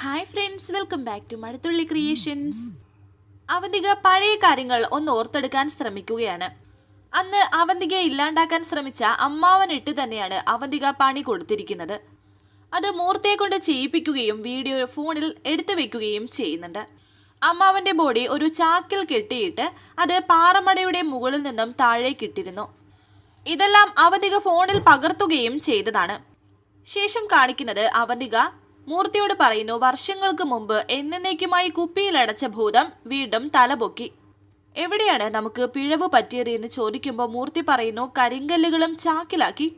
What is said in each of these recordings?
Hi friends welcome back to Mazhathulli creations Avantika പഴയ കാര്യങ്ങൾ ഒന്ന് ഓർത്തെടുക്കാൻ ശ്രമിക്കുകയാണ്. അന്ന് അവന്തികയെ ഇല്ലാണ്ടാക്കാൻ ശ്രമിച്ച അമ്മാവനിട്ട് തന്നെയാണ് അവന്തിക പണി കൊടുത്തിരിക്കുന്നത്. അത് മൂർത്തിയെ കൊണ്ട് ചെയ്യിപ്പിക്കുകയും വീഡിയോ ഫോണിൽ എടുത്തു വെക്കുകയും ചെയ്യുന്നുണ്ട്. അമ്മാവന്റെ ബോഡി ഒരു ചാക്കിൽ കെട്ടിയിട്ട് അത് പാറമടയുടെ മുകളിൽ നിന്നും താഴേക്കിട്ടിരുന്നു ഇതെല്ലാം അവന്തിക ഫോണിൽ പകർത്തുകയും ചെയ്തതാണ്. ശേഷം കാണിക്കുന്നത് അവന്തിക മൂർത്തിയോട് പറയുന്നു വർഷങ്ങൾക്ക് മുമ്പ് എന്നേക്കുമായി കുപ്പിയിലടച്ച ഭൂതം വീണ്ടും തലപൊക്കി. എവിടെയാണ് നമുക്ക് പിഴവ് പറ്റിയത് എന്ന് ചോദിക്കുമ്പോൾ മൂർത്തി പറയുന്നു കരിങ്കല്ലുകളും ചാക്കിലാക്കി.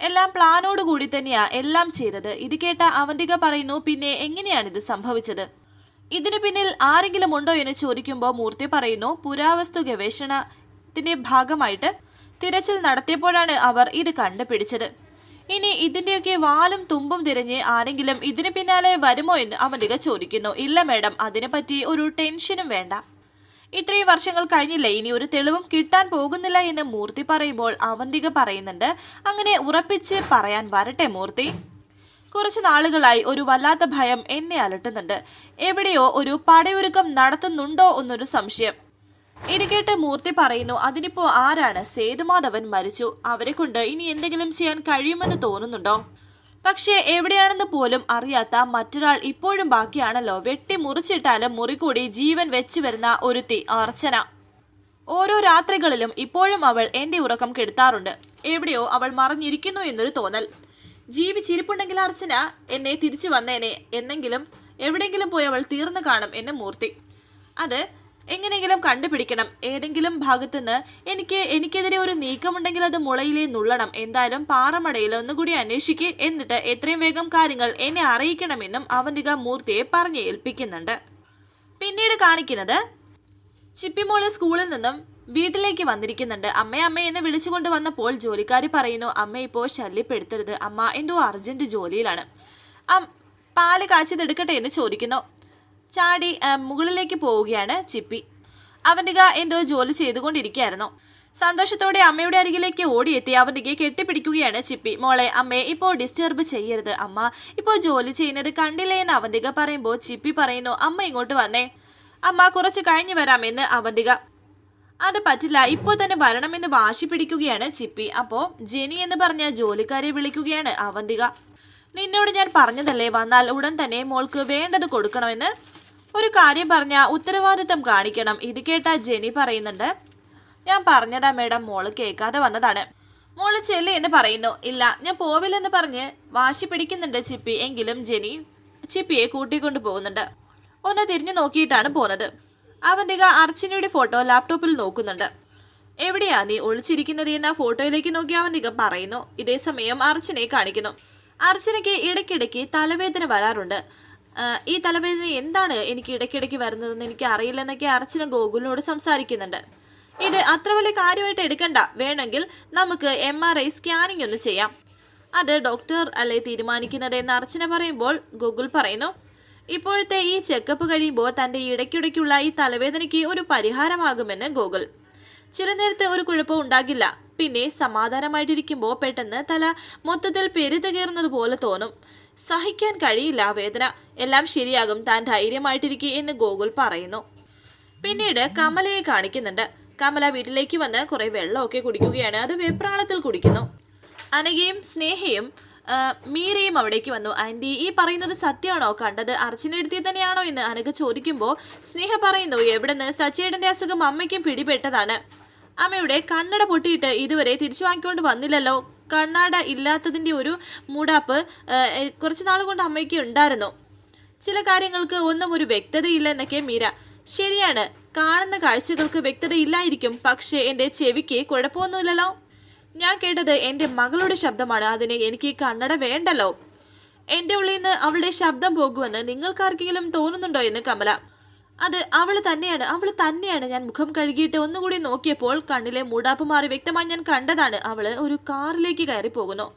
എല്ലാം പ്ലാനോട് കൂടി തന്നെയാ എല്ലാം ചെയ്തത്. ഇത് കേട്ട അവന്തിക പറയുന്നു പിന്നെ എങ്ങനെയാണിത് സംഭവിച്ചത്? ഇതിനു പിന്നിൽ ആരെങ്കിലും ഉണ്ടോ എന്ന് ചോദിക്കുമ്പോൾ മൂർത്തി പറയുന്നു പുരാവസ്തു ഗവേഷണത്തിന്റെ ഭാഗമായിട്ട് തിരച്ചിൽ നടത്തിയപ്പോഴാണ് അവർ ഇത് കണ്ടുപിടിച്ചത്. ഇനി ഇതിന്റെയൊക്കെ വാലും തുമ്പും തിരഞ്ഞ് ആരെങ്കിലും ഇതിന് പിന്നാലെ വരുമോ എന്ന് അവന്തിക ചോദിക്കുന്നു. ഇല്ല മേഡം. അതിനെപ്പറ്റി ഒരു ടെൻഷനും വേണ്ട. ഇത്രയും വർഷങ്ങൾ കഴിഞ്ഞില്ലേ? ഇനി ഒരു തെളിവും കിട്ടാൻ പോകുന്നില്ല എന്ന് മൂർത്തി പറയുമ്പോൾ അവന്തിക പറയുന്നുണ്ട്. അങ്ങനെ ഉറപ്പിച്ച് പറയാൻ വരട്ടെ മൂർത്തി. കുറച്ച് നാളുകളായി ഒരു വല്ലാത്ത ഭയം എന്നെ അലട്ടുന്നുണ്ട്. എവിടെയോ ഒരു പടയൊരുക്കം നടത്തുന്നുണ്ടോ എന്നൊരു സംശയം. ഇത് കേട്ട് മൂർത്തി പറയുന്നു അതിനിപ്പോ ആരാണ്? സേതുമാധവൻ മരിച്ചു. അവരെ കൊണ്ട് ഇനി എന്തെങ്കിലും ചെയ്യാൻ കഴിയുമെന്ന് തോന്നുന്നുണ്ടോ? പക്ഷേ എവിടെയാണെന്ന് പോലും അറിയാത്ത മറ്റൊരാൾ ഇപ്പോഴും ബാക്കിയാണല്ലോ. വെട്ടി മുറിച്ചിട്ടാലും മുറി കൂടി ജീവൻ വെച്ചു വരുന്ന ഒരുത്തി അർച്ചന. ഓരോ രാത്രികളിലും ഇപ്പോഴും അവൾ എന്റെ ഉറക്കം കെടുത്താറുണ്ട്. എവിടെയോ അവൾ മറഞ്ഞിരിക്കുന്നു എന്നൊരു തോന്നൽ. ജീവിച്ചിരിപ്പുണ്ടെങ്കിൽ അർച്ചന എന്നെ തിരിച്ചു വന്നേനെ. എന്നെങ്കിലും എവിടെയെങ്കിലും പോയി അവൾ തീർന്നു കാണും എന്നെ മൂർത്തി. അത് എങ്ങനെയെങ്കിലും കണ്ടുപിടിക്കണം. ഏതെങ്കിലും ഭാഗത്തുനിന്ന് എനിക്ക് എനിക്കെതിരെ ഒരു നീക്കമുണ്ടെങ്കിൽ അത് മുളയിലെ നുള്ളണം. എന്തായാലും പാറമടയിൽ ഒന്നുകൂടി അന്വേഷിക്കുക എന്നിട്ട് എത്രയും വേഗം കാര്യങ്ങൾ എന്നെ അറിയിക്കണമെന്നും അവന്തിക മൂർത്തിയെ പറഞ്ഞേൽപ്പിക്കുന്നുണ്ട് പിന്നീട് കാണിക്കുന്നത് ചിപ്പിമോൾ സ്കൂളിൽ നിന്നും വീട്ടിലേക്ക് വന്നിരിക്കുന്നുണ്ട്. അമ്മ അമ്മ എന്നെ വിളിച്ചുകൊണ്ട് വന്നപ്പോൾ ജോലിക്കാരി പറയുന്നു അമ്മ ഇപ്പോൾ ശല്യപ്പെടുത്തരുത്. അമ്മ എന്തോ അർജന്റ് ജോലിയിലാണ്. പാൽ കാച്ചിതെടുക്കട്ടെ എന്ന് ചോദിക്കുന്നു. ചാടി മുകളിലേക്ക് പോവുകയാണ് ചിപ്പി. അവന്തിക എന്തോ ജോലി ചെയ്തുകൊണ്ടിരിക്കുകയായിരുന്നു. സന്തോഷത്തോടെ അമ്മയുടെ അരികിലേക്ക് ഓടിയെത്തി അവന്തികയെ കെട്ടിപ്പിടിക്കുകയാണ് ചിപ്പി. മോളെ അമ്മയെ ഇപ്പോൾ ഡിസ്റ്റർബ് ചെയ്യരുത് അമ്മ. ഇപ്പോൾ ജോലി ചെയ്യുന്നത് കണ്ടില്ലേ എന്ന് അവന്തിക പറയുമ്പോൾ ചിപ്പി പറയുന്നു അമ്മ ഇങ്ങോട്ട് വന്നേ. അമ്മ കുറച്ച് കഴിഞ്ഞു വരാമെന്ന് അവന്തിക അത് പറ്റില്ല ഇപ്പോൾ തന്നെ വരണമെന്ന് വാശി പിടിക്കുകയാണ് ചിപ്പി. അപ്പോൾ ജെനി എന്ന് പറഞ്ഞ ജോലിക്കാരെ വിളിക്കുകയാണ് അവന്തിക നിന്നോട് ഞാൻ പറഞ്ഞതല്ലേ വന്നാൽ ഉടൻ തന്നെ മോൾക്ക് വേണ്ടത് കൊടുക്കണമെന്ന് ഒരു കാര്യം പറഞ്ഞ ഉത്തരവാദിത്തം കാണിക്കണം. ഇത് കേട്ട ജെനി പറയുന്നുണ്ട്. ഞാൻ പറഞ്ഞതാ മേഡം മോൾ കേൾക്കാതെ വന്നതാണ്. മോൾ ചെല്ല് എന്ന് പറയുന്നു. ഇല്ല ഞാൻ പോവില്ലെന്ന് പറഞ്ഞ് വാശി പിടിക്കുന്നുണ്ട് ചിപ്പി. എങ്കിലും ജെനി ചിപ്പിയെ കൂട്ടിക്കൊണ്ടു പോകുന്നുണ്ട്. ഒന്ന് തിരിഞ്ഞു നോക്കിയിട്ടാണ് പോകുന്നത് അവന്തിക അർച്ചനയുടെ ഫോട്ടോ ലാപ്ടോപ്പിൽ നോക്കുന്നുണ്ട്. എവിടെയാ നീ ഒളിച്ചിരിക്കുന്നത് എന്ന ഫോട്ടോയിലേക്ക് നോക്കി അവന്തിക പറയുന്നു. ഇതേസമയം അർച്ചനയെ കാണിക്കുന്നു. അർച്ചനയ്ക്ക് ഇടയ്ക്കിടയ്ക്ക് തലവേദന വരാറുണ്ട്. ഈ തലവേദന എന്താണ് എനിക്ക് ഇടയ്ക്കിടയ്ക്ക് വരുന്നതെന്ന് എനിക്ക് അറിയില്ലെന്നൊക്കെ അർച്ചന ഗോകുലിനോട് സംസാരിക്കുന്നുണ്ട്. ഇത് അത്ര വലിയ കാര്യമായിട്ട് എടുക്കണ്ട. വേണമെങ്കിൽ നമുക്ക് എം ആർ ഐ സ്കാനിങ് ഒന്ന് ചെയ്യാം. അത് ഡോക്ടർ അല്ലേ തീരുമാനിക്കുന്നത് എന്ന് അർച്ചന പറയുമ്പോൾ ഗൂഗിൾ പറയുന്നു ഇപ്പോഴത്തെ ഈ ചെക്കപ്പ് കഴിയുമ്പോൾ തന്റെ ഇടയ്ക്കിടയ്ക്കുള്ള ഈ തലവേദനയ്ക്ക് ഒരു പരിഹാരമാകുമെന്ന് ഗൂഗിൾ ചില നേരത്തെ ഒരു കുഴപ്പവും ഉണ്ടാകില്ല. പിന്നെ സമാധാനമായിട്ടിരിക്കുമ്പോൾ പെട്ടെന്ന് തല മൊത്തത്തിൽ പെരുതകേറുന്നത് പോലെ തോന്നും. സഹിക്കാൻ കഴിയില്ല വേദന. എല്ലാം ശരിയാകും താൻ ധൈര്യമായിട്ടിരിക്കെ എന്ന് ഗോകുൽ പറയുന്നു. പിന്നീട് കമലയെ കാണിക്കുന്നുണ്ട്. കമല വീട്ടിലേക്ക് വന്ന് കുറെ വെള്ളമൊക്കെ കുടിക്കുകയാണ്. അത് വെപ്രാളത്തിൽ കുടിക്കുന്നു. അനഘയും സ്നേഹയും മീരയും അവിടേക്ക് വന്നു. ആന്റി ഈ പറയുന്നത് സത്യമാണോ? കണ്ടത് അർച്ചനെടുത്തി തന്നെയാണോ? എന്ന് അനഘ ചോദിക്കുമ്പോൾ സ്നേഹ പറയുന്നു എവിടുന്ന്? സച്ചേടന്റെ അസുഖം അമ്മയ്ക്കും പിടിപെട്ടതാണ്. അമ്മയുടെ കണ്ണട പൊട്ടിയിട്ട് ഇതുവരെ തിരിച്ചു വാങ്ങിക്കൊണ്ട് വന്നില്ലല്ലോ. കണ്ണട ഇല്ലാത്തതിന്റെ ഒരു മൂടാപ്പ് കുറച്ച് നാൾ കൊണ്ട് അമ്മയ്ക്ക് ഉണ്ടായിരുന്നു. ചില കാര്യങ്ങൾക്ക് ഒന്നും ഒരു വ്യക്തതയില്ല എന്നൊക്കെ മീര. ശരിയാണ് കാണുന്ന കാഴ്ചകൾക്ക് വ്യക്തതയില്ലായിരിക്കും പക്ഷേ എന്റെ ചെവിക്ക് കുഴപ്പമൊന്നുമില്ലല്ലോ. ഞാൻ കേട്ടത് എന്റെ മകളുടെ ശബ്ദമാണ് അതിന് എനിക്ക് കണ്ണട വേണ്ടല്ലോ. എന്റെ ഉള്ളിൽ നിന്ന് അവളുടെ ശബ്ദം പോകുമെന്ന് നിങ്ങൾക്കാർക്കെങ്കിലും തോന്നുന്നുണ്ടോ എന്ന് കമല. അത് അവൾ തന്നെയാണ് അവൾ തന്നെയാണ്. ഞാൻ മുഖം കഴുകിയിട്ട് ഒന്നുകൂടി നോക്കിയപ്പോൾ കണ്ണിലെ മൂടാപ്പ് മാറി വ്യക്തമായി ഞാൻ കണ്ടതാണ്. അവൾ ഒരു കാറിലേക്ക് കയറി പോകുന്നു.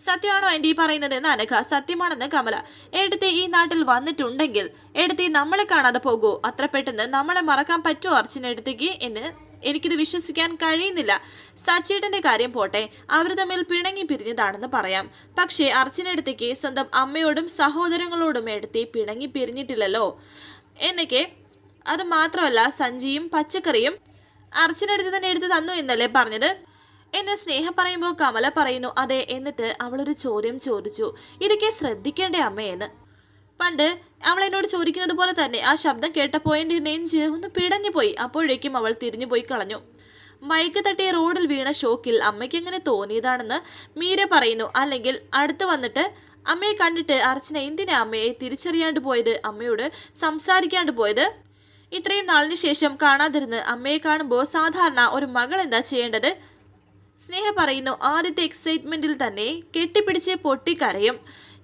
സത്യമാണോ എന്റെ ഈ പറയുന്നത്? എന്ന് അനഘ സത്യമാണെന്ന് കമല. എടുത്ത് ഈ നാട്ടിൽ വന്നിട്ടുണ്ടെങ്കിൽ എടുത്ത് നമ്മളെ കാണാതെ പോകൂ. അത്ര പെട്ടെന്ന് നമ്മളെ മറക്കാൻ പറ്റുമോ അർച്ചന എടുത്തേക്ക് എന്ന് എനിക്കിത് വിശ്വസിക്കാൻ കഴിയുന്നില്ല. സച്ചേട്ടന്റെ കാര്യം പോട്ടെ. അവർ തമ്മിൽ പിണങ്ങി പിരിഞ്ഞതാണെന്ന് പറയാം. പക്ഷേ അർച്ചനടുത്തേക്ക് സ്വന്തം അമ്മയോടും സഹോദരങ്ങളോടും എടുത്തി പിണങ്ങി പിരിഞ്ഞിട്ടില്ലല്ലോ എന്നൊക്കെ അത് മാത്രമല്ല സഞ്ജിയും പച്ചക്കറിയും അർച്ചനടുത്ത് തന്നെ എടുത്ത് തന്നു എന്നല്ലേ പറഞ്ഞത്? എന്നെ സ്നേഹം പറയുമ്പോൾ കമല പറയുന്നു അതെ എന്നിട്ട് അവളൊരു ചോദ്യം ചോദിച്ചു. ഇതൊക്കെ ശ്രദ്ധിക്കേണ്ടേ അമ്മയെന്ന്? പണ്ട് അവൾ എന്നോട് ചോദിക്കുന്നത് പോലെ തന്നെ ആ ശബ്ദം കേട്ടപ്പോൾ എന്റെ നെഞ്ച് ഒന്ന് പിടഞ്ഞു പോയി അപ്പോഴേക്കും അവൾ തിരിഞ്ഞു പോയി കളഞ്ഞു. മയക്ക് തട്ടിയ റോഡിൽ വീണ ഷോക്കിൽ അമ്മയ്ക്ക് എങ്ങനെ തോന്നിയതാണെന്ന് മീര പറയുന്നു. അല്ലെങ്കിൽ അടുത്ത് വന്നിട്ട് അമ്മയെ കണ്ടിട്ട് അർച്ചന എന്തിനാ അമ്മയെ തിരിച്ചറിയാണ്ട് പോയത്? അമ്മയോട് സംസാരിക്കാണ്ട് പോയത്? ഇത്രയും നാളിന് ശേഷം കാണാതിരുന്ന് അമ്മയെ കാണുമ്പോൾ സാധാരണ ഒരു മകൾ എന്താ ചെയ്യേണ്ടത്? സ്നേഹ പറയുന്നു ആദ്യത്തെ എക്സൈറ്റ്മെന്റിൽ തന്നെ കെട്ടിപ്പിടിച്ച് പൊട്ടിക്കരയും.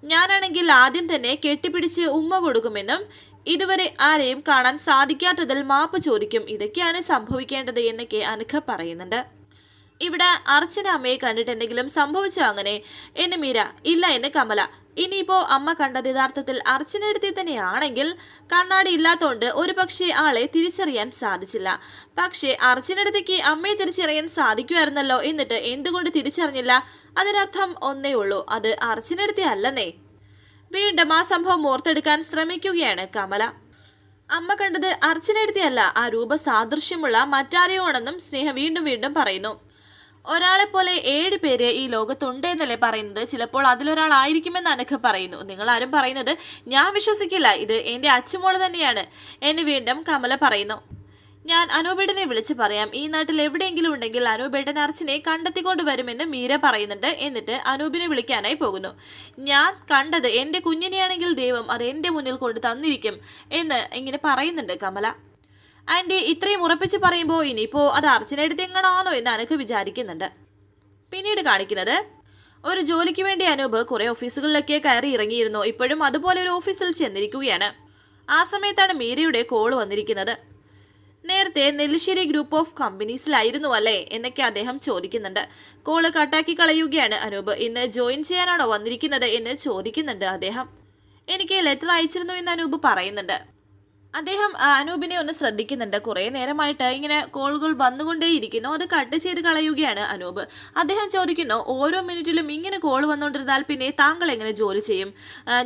ഞാനാണെങ്കിൽ ആദ്യം തന്നെ കെട്ടിപ്പിടിച്ച് ഉമ്മ കൊടുക്കുമെന്നും ഇതുവരെ ആരെയും കാണാൻ സാധിക്കാത്തതിൽ മാപ്പ് ചോദിക്കും. ഇതൊക്കെയാണ് സംഭവിക്കേണ്ടത് എന്നൊക്കെ അനഘ പറയുന്നുണ്ട്. ഇവിടെ അർച്ചന അമ്മയെ കണ്ടിട്ട് എന്തെങ്കിലും സംഭവിച്ചോ അങ്ങനെ? എന്നെ മീര ഇല്ല എന്ന് കമല. ഇനിയിപ്പോ അമ്മ കണ്ടത് യഥാർത്ഥത്തിൽ അർച്ചനയെടുത്തി തന്നെയാണെങ്കിൽ കണ്ണാടി ഇല്ലാത്തോണ്ട് ഒരു പക്ഷേ ആളെ തിരിച്ചറിയാൻ സാധിച്ചില്ല. പക്ഷേ അർച്ചനടുത്തേക്ക് അമ്മയെ തിരിച്ചറിയാൻ സാധിക്കുമായിരുന്നല്ലോ എന്നിട്ട് എന്തുകൊണ്ട് തിരിച്ചറിഞ്ഞില്ല? അതിനർത്ഥം ഒന്നേ ഉള്ളൂ അത് അർച്ചനടുത്തി അല്ലെന്നേ. വീണ്ടും ആ സംഭവം ഓർത്തെടുക്കാൻ ശ്രമിക്കുകയാണ് കമല. അമ്മ കണ്ടത് അർച്ചനയെടുത്തിയല്ല ആ രൂപ സാദൃശ്യമുള്ള മറ്റാരെയോ ആണെന്നും സ്നേഹ വീണ്ടും വീണ്ടും പറയുന്നു. ഒരാളെ പോലെ ഏഴ് പേര് ഈ ലോകത്തുണ്ട് എന്നല്ലേ പറയുന്നത്? ചിലപ്പോൾ അതിലൊരാളായിരിക്കുമെന്ന് അനഘ പറയുന്നു. നിങ്ങൾ ആരും പറയുന്നത് ഞാൻ വിശ്വസിക്കില്ല. ഇത് എന്റെ അച്ഛമോൾ തന്നെയാണ്. എന്ന് വീണ്ടും കമല പറയുന്നു. ഞാൻ അനൂപേട്ടനെ വിളിച്ച് പറയാം. ഈ നാട്ടിൽ എവിടെയെങ്കിലും ഉണ്ടെങ്കിൽ അനൂപേട്ടൻ അർച്ചനെ കണ്ടെത്തിക്കൊണ്ട് വരുമെന്ന് മീര പറയുന്നുണ്ട് എന്നിട്ട് അനൂപിനെ വിളിക്കാനായി പോകുന്നു. ഞാൻ കണ്ടത് എന്റെ കുഞ്ഞിനെയാണെങ്കിൽ ദൈവം അത് എന്റെ മുന്നിൽ കൊണ്ട് തന്നിരിക്കും എന്ന് ഇങ്ങനെ പറയുന്നുണ്ട് കമല. ആന്റി ഇത്രയും ഉറപ്പിച്ച് പറയുമ്പോൾ ഇനിയിപ്പോൾ അത് അർച്ചനയുടെ എങ്ങനാണോ എന്ന് അനക്ക് വിചാരിക്കുന്നുണ്ട്. പിന്നീട് കാണിക്കുന്നത് ഒരു ജോലിക്ക് വേണ്ടി അനൂപ് കുറെ ഓഫീസുകളിലൊക്കെ കയറി ഇറങ്ങിയിരുന്നു. ഇപ്പോഴും അതുപോലെ ഒരു ഓഫീസിൽ ചെന്നിരിക്കുകയാണ്. ആ സമയത്താണ് മീരയുടെ കോൾ വന്നിരിക്കുന്നത്. നേരത്തെ നെല്ലിശ്ശേരി ഗ്രൂപ്പ് ഓഫ് കമ്പനീസിലായിരുന്നു അല്ലേ എന്നൊക്കെ അദ്ദേഹം ചോദിക്കുന്നുണ്ട്. കോൾ കട്ടാക്കി കളയുകയാണ് അനൂപ്. ഇന്ന് ജോയിൻ ചെയ്യാനാണോ വന്നിരിക്കുന്നത് എന്ന് ചോദിക്കുന്നുണ്ട് അദ്ദേഹം. എനിക്ക് ലെറ്റർ അയച്ചിരുന്നു എന്ന് അനൂപ് പറയുന്നുണ്ട്. അദ്ദേഹം അനൂപിനെ ഒന്ന് ശ്രദ്ധിക്കുന്നുണ്ട്. കുറേ നേരമായിട്ട് ഇങ്ങനെ കോളുകൾ വന്നുകൊണ്ടേയിരിക്കുന്നു. അത് കട്ട് ചെയ്ത് കളയുകയാണ് അനൂപ്. അദ്ദേഹം ചോദിക്കുന്നു ഓരോ മിനിറ്റിലും ഇങ്ങനെ കോൾ വന്നുകൊണ്ടിരുന്നാൽ പിന്നെ താങ്കൾ എങ്ങനെ ജോലി ചെയ്യും?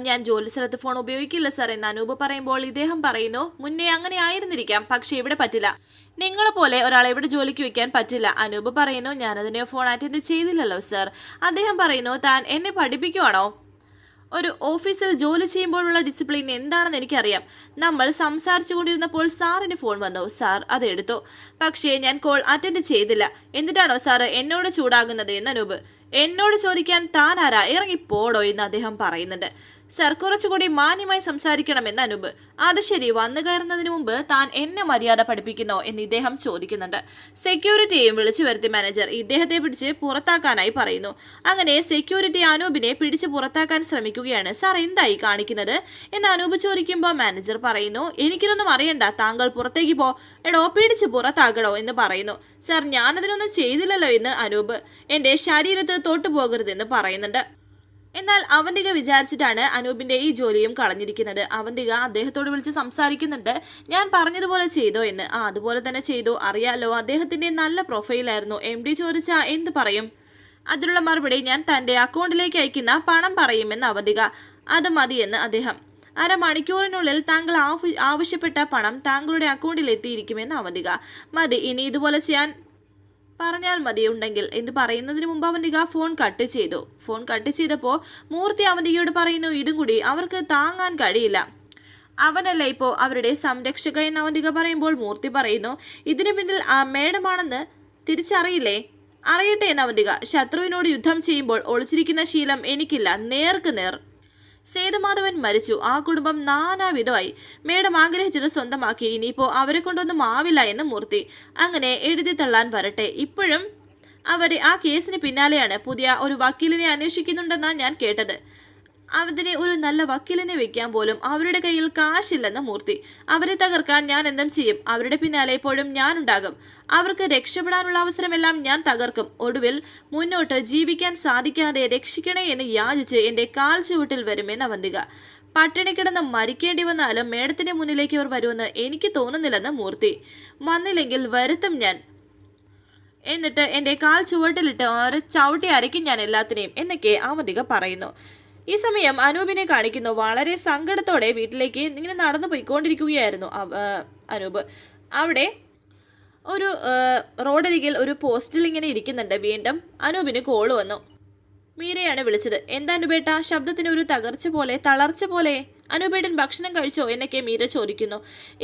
ഞാൻ ജോലി സ്ഥലത്ത് ഫോൺ ഉപയോഗിക്കില്ല സാർ എന്ന് അനൂപ് പറയുമ്പോൾ ഇദ്ദേഹം പറയുന്നു മുന്നേ അങ്ങനെ ആയിരുന്നിരിക്കാം പക്ഷേ ഇവിടെ പറ്റില്ല. നിങ്ങളെ പോലെ ഒരാളെ ഇവിടെ ജോലിക്ക് വെക്കാൻ പറ്റില്ല. അനൂപ് പറയുന്നു ഞാനതിനെ ഫോൺ അറ്റൻഡ് ചെയ്തില്ലല്ലോ സാർ. അദ്ദേഹം പറയുന്നു താൻ എന്നെ പഠിപ്പിക്കുവാണോ? ഒരു ഓഫീസിൽ ജോലി ചെയ്യുമ്പോഴുള്ള ഡിസിപ്ലിൻ എന്താണെന്ന് എനിക്കറിയാം. നമ്മൾ സംസാരിച്ചു കൊണ്ടിരുന്നപ്പോൾ സാറിന് ഫോൺ വന്നു. സാർ അത് എടുത്തു. പക്ഷേ ഞാൻ കോൾ അറ്റൻഡ് ചെയ്തില്ല. എന്നിട്ടാണോ സാറ് എന്നോട് ചൂടാകുന്നത്? എന്ന് അനൂപ് എന്നോട് ചോദിക്കാൻ താനാരാ ഇറങ്ങിപ്പോടോ എന്ന് അദ്ദേഹം പറയുന്നുണ്ട്. സർ കുറച്ചുകൂടി മാന്യമായി സംസാരിക്കണമെന്ന് അനൂപ്. അത് ശരി വന്നു കയറുന്നതിന് മുമ്പ് താൻ എന്നെ മര്യാദ പഠിപ്പിക്കുന്നോ എന്ന് ഇദ്ദേഹം ചോദിക്കുന്നുണ്ട്. സെക്യൂരിറ്റിയെയും വിളിച്ചു വരുത്തി മാനേജർ ഇദ്ദേഹത്തെ പിടിച്ച് പുറത്താക്കാനായി പറയുന്നു. അങ്ങനെ സെക്യൂരിറ്റി അനൂപിനെ പിടിച്ച് പുറത്താക്കാൻ ശ്രമിക്കുകയാണ്. സാർ എന്തായി കാണിക്കുന്നത്? എന്ന് അനൂപ് ചോദിക്കുമ്പോൾ മാനേജർ പറയുന്നു എനിക്കിതൊന്നും അറിയണ്ട. താങ്കൾ പുറത്തേക്ക് പോ. എടോ പിടിച്ച് പുറത്താക്കണോ എന്ന് പറയുന്നു. സാർ ഞാനതിനൊന്നും ചെയ്തില്ലല്ലോ എന്ന് അനൂപ് എന്റെ ശരീരത്ത് തൊട്ടു പോകരുതെന്ന് പറയുന്നുണ്ട്. എന്നാൽ അവന്തിക വിചാരിച്ചിട്ടാണ് അനൂപിന്റെ ഈ ജോലിയും കളഞ്ഞിരിക്കുന്നത്. അവന്തിക അദ്ദേഹത്തോട് വിളിച്ച് സംസാരിക്കുന്നുണ്ട്. ഞാൻ പറഞ്ഞതുപോലെ ചെയ്തോ എന്ന്. ആ അതുപോലെ തന്നെ ചെയ്തു. അറിയാലോ അദ്ദേഹത്തിന്റെ നല്ല പ്രൊഫൈലായിരുന്നു. എം ഡി ചോദിച്ചാ എന്ത് പറയും? അതിനുള്ള മറുപടി ഞാൻ തന്റെ അക്കൗണ്ടിലേക്ക് അയക്കുന്ന പണം പറയുമെന്ന് അവന്തിക. അത് മതിയെന്ന് അദ്ദേഹം. അരമണിക്കൂറിനുള്ളിൽ താങ്കൾ ആവശ്യപ്പെട്ട പണം താങ്കളുടെ അക്കൗണ്ടിൽ എത്തിയിരിക്കുമെന്ന് അവന്തിക. മതി ഇനി ഇതുപോലെ ചെയ്യാൻ പറഞ്ഞാൽ മതിയുണ്ടെങ്കിൽ എന്ന് പറയുന്നതിന് മുമ്പ് അവന്തിക ഫോൺ കട്ട് ചെയ്തു. ഫോൺ കട്ട് ചെയ്തപ്പോൾ മൂർത്തി അവന്തികയോട് പറയുന്നു ഇതും കൂടി അവർക്ക് താങ്ങാൻ കഴിയില്ല. അവനല്ല ഇപ്പോൾ അവരുടെ സംരക്ഷക എന്ന് അവന്തിക പറയുമ്പോൾ മൂർത്തി പറയുന്നു ഇതിനു പിന്നിൽ ആ മേഡമാണെന്ന് തിരിച്ചറിയില്ലേ? അറിയട്ടെ എന്ന് അവന്തിക ശത്രുവിനോട് യുദ്ധം ചെയ്യുമ്പോൾ ഒളിച്ചിരിക്കുന്ന ശീലം എനിക്കില്ല. നേർക്ക് നേർ. സേതുമാധവൻ മരിച്ചു. ആ കുടുംബം നാനാവിധമായി മേഡം ആഗ്രഹിച്ചത് സ്വന്തമാക്കി. ഇനിയിപ്പോ അവരെ കൊണ്ടൊന്നും ആവില്ല എന്ന് മൂർത്തി. അങ്ങനെ എഴുതി തള്ളാൻ വരട്ടെ. ഇപ്പോഴും അവർ ആ കേസിന് പിന്നാലെയാണ്. പുതിയ ഒരു വക്കീലിനെ അന്വേഷിക്കുന്നുണ്ടെന്നാണ് ഞാൻ കേട്ടത്. അതിനെ ഒരു നല്ല വക്കീലിനെ വെക്കാൻ പോലും അവരുടെ കയ്യിൽ കാശില്ലെന്ന മൂർത്തി. അവരെ തകർക്കാൻ ഞാൻ എന്തും ചെയ്യും. അവരുടെ പിന്നാലെ എപ്പോഴും ഞാനുണ്ടാകും. അവർക്ക് രക്ഷപ്പെടാനുള്ള അവസരമെല്ലാം ഞാൻ തകർക്കും. ഒടുവിൽ മുന്നോട്ട് ജീവിക്കാൻ സാധിക്കാതെ രക്ഷിക്കണേ എന്ന് യാചിച്ച് എന്റെ കാൽ ചുവട്ടിൽ വരുമെന്ന് അവന്തിക. പട്ടിണി കിടന്ന് മരിക്കേണ്ടി വന്നാലും മേഡത്തിന്റെ മുന്നിലേക്ക് അവർ വരുമെന്ന് എനിക്ക് തോന്നുന്നില്ലെന്ന് മൂർത്തി. വന്നില്ലെങ്കിൽ വരുത്തും ഞാൻ. എന്നിട്ട് എന്റെ കാൽ ചുവട്ടിലിട്ട് ചവിട്ടി അരയ്ക്കും ഞാൻ എല്ലാത്തിനെയും എന്നൊക്കെ അവന്തിക പറയുന്നു. ഈ സമയം അനൂപിനെ കാണിക്കുന്നു. വളരെ സങ്കടത്തോടെ വീട്ടിലേക്ക് ഇങ്ങനെ നടന്നു പോയിക്കൊണ്ടിരിക്കുകയായിരുന്നു അനൂപ്. അവിടെ ഒരു റോഡരികിൽ ഒരു പോസ്റ്റിൽ ഇങ്ങനെ ഇരിക്കുന്നുണ്ട്. വീണ്ടും അനൂപിന് കോൾ വന്നു. മീരയാണ് വിളിച്ചത്. എന്താ അനുപേട്ട? ശബ്ദത്തിന് ഒരു തകർച്ച പോലെ തളർച്ച പോലെ. അനുപേട്ടൻ ഭക്ഷണം കഴിച്ചോ? എന്നൊക്കെ മീര ചോദിക്കുന്നു.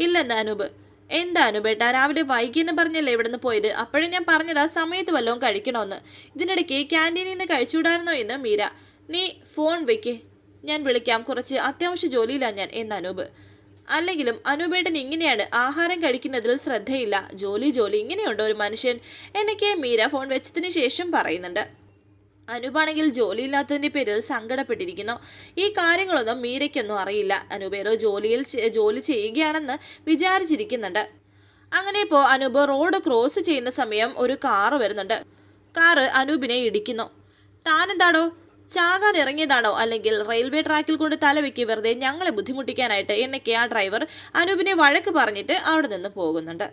ഇല്ലെന്ന് അനൂപ്. എന്താ അനുപേട്ട? രാവിലെ വൈകിയെന്ന് പറഞ്ഞല്ലേ ഇവിടുന്ന് പോയത്? അപ്പോഴും ഞാൻ പറഞ്ഞതാ സമയത്ത് വല്ലതും കഴിക്കണമെന്ന് ഇതിനിടയ്ക്ക് ക്യാന്റീനിൽ നിന്ന് കഴിച്ചുവിടായിരുന്നോ എന്ന് മീര. നീ ഫോൺ വെക്ക്. ഞാൻ വിളിക്കാം. കുറച്ച് അത്യാവശ്യ ജോലിയിലാണ് ഞാൻ. എന്ന് അനൂപ്. അല്ലെങ്കിലും അനൂപേട്ടൻ ഇങ്ങനെയാണ് ആഹാരം കഴിക്കുന്നതിൽ ശ്രദ്ധയില്ല. ജോലി ജോലി ഇങ്ങനെയുണ്ടോ. ഒരു മനുഷ്യൻ എന്നൊക്കെ മീര ഫോൺ വെച്ചതിന് ശേഷം പറയുന്നുണ്ട്. അനൂപാണെങ്കിൽ ജോലിയില്ലാത്തതിന്റെ പേരിൽ സങ്കടപ്പെട്ടിരിക്കുന്നു. ഈ കാര്യങ്ങളൊന്നും മീരയ്ക്കൊന്നും അറിയില്ല. അനൂപേരോ ജോലിയിൽ ജോലി ചെയ്യുകയാണെന്ന് വിചാരിച്ചിരിക്കുന്നുണ്ട്. അങ്ങനെ ഇപ്പോൾ അനൂപ് റോഡ് ക്രോസ് ചെയ്യുന്ന സമയം ഒരു കാറ് വരുന്നുണ്ട്. കാറ് അനൂപിനെ ഇടിക്കുന്നു. താനെന്താടോ? ചാകാൻ ഇറങ്ങിയതാണോ? അല്ലെങ്കിൽ റെയിൽവേ ട്രാക്കിൽ കൊണ്ട് തലവെക്കി വെറുതെ ഞങ്ങളെ ബുദ്ധിമുട്ടിക്കാനായിട്ട് എന്നൊക്കെ ആ ഡ്രൈവർ അനൂപിനെ വഴക്ക് പറഞ്ഞിട്ട് അവിടെ നിന്ന് പോകുന്നുണ്ട്.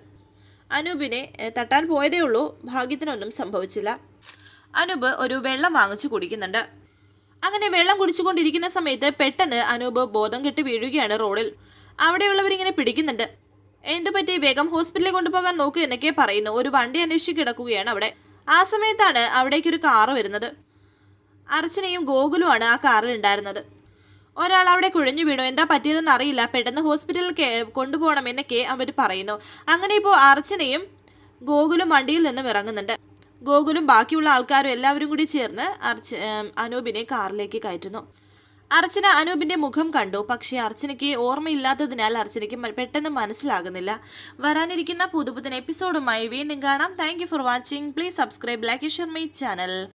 അനൂപിനെ തട്ടാൻ പോയതേ ഉള്ളൂ. ഭാഗ്യത്തിനൊന്നും സംഭവിച്ചില്ല. അനൂപ് ഒരു വെള്ളം വാങ്ങിച്ചു കുടിക്കുന്നുണ്ട്. അങ്ങനെ വെള്ളം കുടിച്ചുകൊണ്ടിരിക്കുന്ന സമയത്ത് പെട്ടെന്ന് അനൂപ് ബോധം കെട്ട് വീഴുകയാണ് റോഡിൽ. അവിടെയുള്ളവരിങ്ങനെ പിടിക്കുന്നുണ്ട്. എന്തു പറ്റി? വേഗം ഹോസ്പിറ്റലിൽ കൊണ്ടുപോകാൻ നോക്കൂ എന്നൊക്കെ പറയുന്നു. ഒരു വണ്ടി അന്വേഷിച്ച് കിടക്കുകയാണ് അവിടെ. ആ സമയത്താണ് അവിടേക്കൊരു കാറ് വരുന്നത്. അർച്ചനയും ഗോകുലുമാണ് ആ കാറിൽ ഉണ്ടായിരുന്നത്. ഒരാൾ അവിടെ കുഴഞ്ഞു വീണു. എന്താ പറ്റിയതെന്ന് അറിയില്ല. പെട്ടെന്ന് ഹോസ്പിറ്റലിൽ കൊണ്ടുപോകണമെന്നൊക്കെ അവർ പറയുന്നു. അങ്ങനെ ഇപ്പോൾ അർച്ചനയും ഗോകുലും വണ്ടിയിൽ നിന്നും ഇറങ്ങുന്നുണ്ട്. ഗോകുലും ബാക്കിയുള്ള ആൾക്കാരും എല്ലാവരും കൂടി ചേർന്ന് അർച്ച അനൂപിനെ കാറിലേക്ക് കയറ്റുന്നു. അർച്ചന അനൂപിന്റെ മുഖം കണ്ടു. പക്ഷേ അർച്ചനയ്ക്ക് ഓർമ്മയില്ലാത്തതിനാൽ അർച്ചനയ്ക്ക് പെട്ടെന്ന് മനസ്സിലാകുന്നില്ല. വരാനിരിക്കുന്ന പുതുപുത്തൻ എപ്പിസോഡുമായി വീണ്ടും കാണാം. Thank for watching please subscribe like share my channel